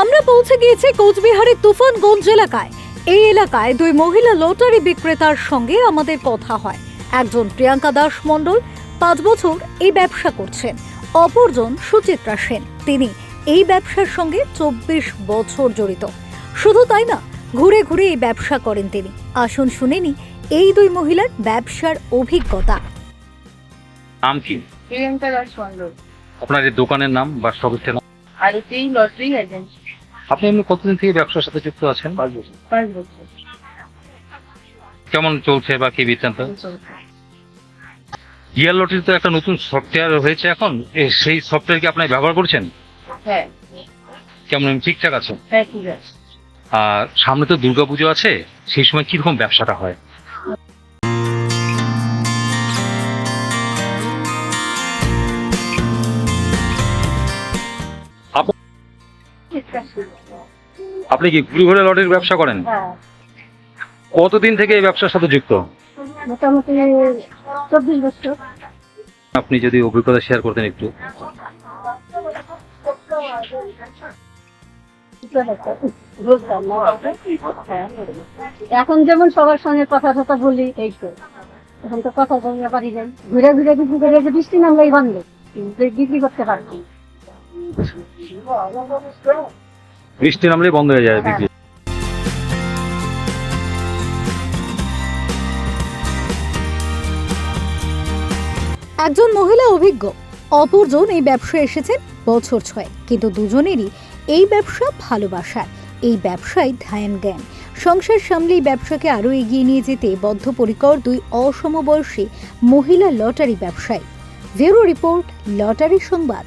আমরা পৌঁছে গিয়েছি কোচবিহারের তুফানগঞ্জ এলাকায়। এই এলাকায় দুই মহিলা লটারি বিক্রেতার সঙ্গে আমাদের কথা হয়। একজন প্রিয়াঙ্কা দাস মণ্ডল পাঁচ বছর এই ব্যবসা করছেন। অপরজন সুচিত্রা সেন। তিনি এই ব্যবসার সঙ্গে চব্বিশ বছর জড়িত। শুধু তাই না ঘুরে ঘুরে এই ব্যবসা করেন তিনি। আসুন শুনেনি এই দুই মহিলার ব্যবসার অভিজ্ঞতা। নাম কি? প্রিয়াঙ্কা দাস মন্ডল আপনার এই দোকানের নাম বা সদস্যের নাম? আরতি লটারি এজেন্সি আপনি এমনি কতদিন থেকে ব্যবসার সাথে যুক্ত আছেন? পাঁচ বছর। কেমন চলছে বা কি বৃত্তান্ত? চলছে। জিয়ার তো একটা নতুন সফটওয়্যার হয়েছে এখন। সেই সফটওয়্যার কি আপনি ব্যবহার করছেন? হ্যাঁ। কেমন ঠিকঠাক আছে? হ্যাঁ ঠিক আছে। আর সামনে তো দুর্গাপুজো আছে সেই সময় কীরকম ব্যবসাটা হয়? আপনি কি ঘুরে ঘুরে লটারির ব্যবসা করেন? হ্যাঁ। কতদিন থেকে এই ব্যবসার সাথে যুক্ত? মোটামুটি চব্বিশ বছর। আপনি যদি অভিজ্ঞতা শেয়ার করতেন একটু। এখন যেমন সবার সঙ্গে কথা টথা বলি এই তো। এখন তো কথা বলতে পারি যাই ঘুরে ঘুরে বিক্রি করে বৃষ্টি নামলেই বন্ধ বিক্রি করতে পারছি বৃষ্টি নামলেই বন্ধ হয়ে যায় বিক্রি একজন মহিলা অভিজ্ঞ, অপরজন এই ব্যবসায় এসেছেন বছর ছয় কিন্তু দুজনেরই এই ব্যবসা ভালোবাসার। এই ব্যবসায় ধ্যান জ্ঞান। সংসার সামলে এই ব্যবসাকে আরও এগিয়ে নিয়ে যেতে বদ্ধপরিকর দুই অসমবয়সী মহিলা লটারি ব্যবসায়ী। ভেরো রিপোর্ট, লটারি সংবাদ।